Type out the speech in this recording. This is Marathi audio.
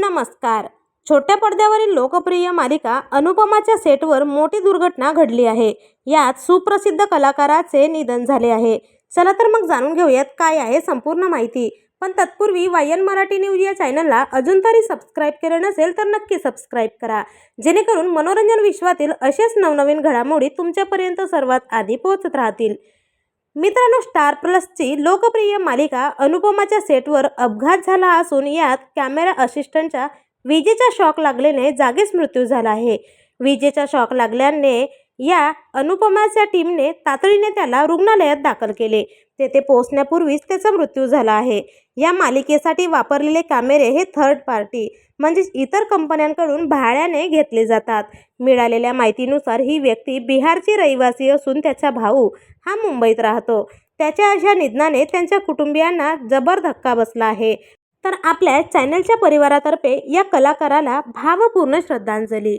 नमस्कार. छोट्या पडद्यावरील लोकप्रिय मालिका अनुपमाच्या सेटवर मोठी दुर्घटना घडली आहे. यात सुप्रसिद्ध कलाकाराचे निधन झाले आहे. चला तर मग जाणून घेऊयात काय आहे संपूर्ण माहिती. पण तत्पूर्वी वायन मराठी न्यूज या चॅनलला अजून तरी सबस्क्राईब केलं नसेल तर नक्की सबस्क्राईब करा. जेणेकरून मनोरंजन विश्वातील असेच नवनवीन घडामोडी तुमच्यापर्यंत सर्वात आधी पोहोचत राहतील. मित्रांनो स्टार प्लसची लोकप्रिय मालिका अनुपमाच्या सेटवर अपघात झाला असून यात कॅमेरा असिस्टंटच्या विजेचा शॉक लागल्याने जागीच मृत्यू झाला आहे. विजेचा शॉक लागल्याने या अनुपमाच्या टीमने तातडीने त्याला रुग्णालयात दाखल केले. तेथे पोहोचण्यापूर्वीच त्याचा मृत्यू झाला आहे. या मालिकेसाठी वापरलेले कॅमेरे हे थर्ड पार्टी म्हणजेच इतर कंपन्यांकडून भाड्याने घेतले जातात. मिळालेल्या माहितीनुसार ही व्यक्ती बिहारची रहिवासी असून त्याचा भाऊ हा मुंबईत राहतो. त्याच्या अशा निधनाने त्यांच्या कुटुंबियांना जबर धक्का बसला आहे. तर आपल्या चॅनलच्या परिवारातर्फे या कलाकाराला भावपूर्ण श्रद्धांजली.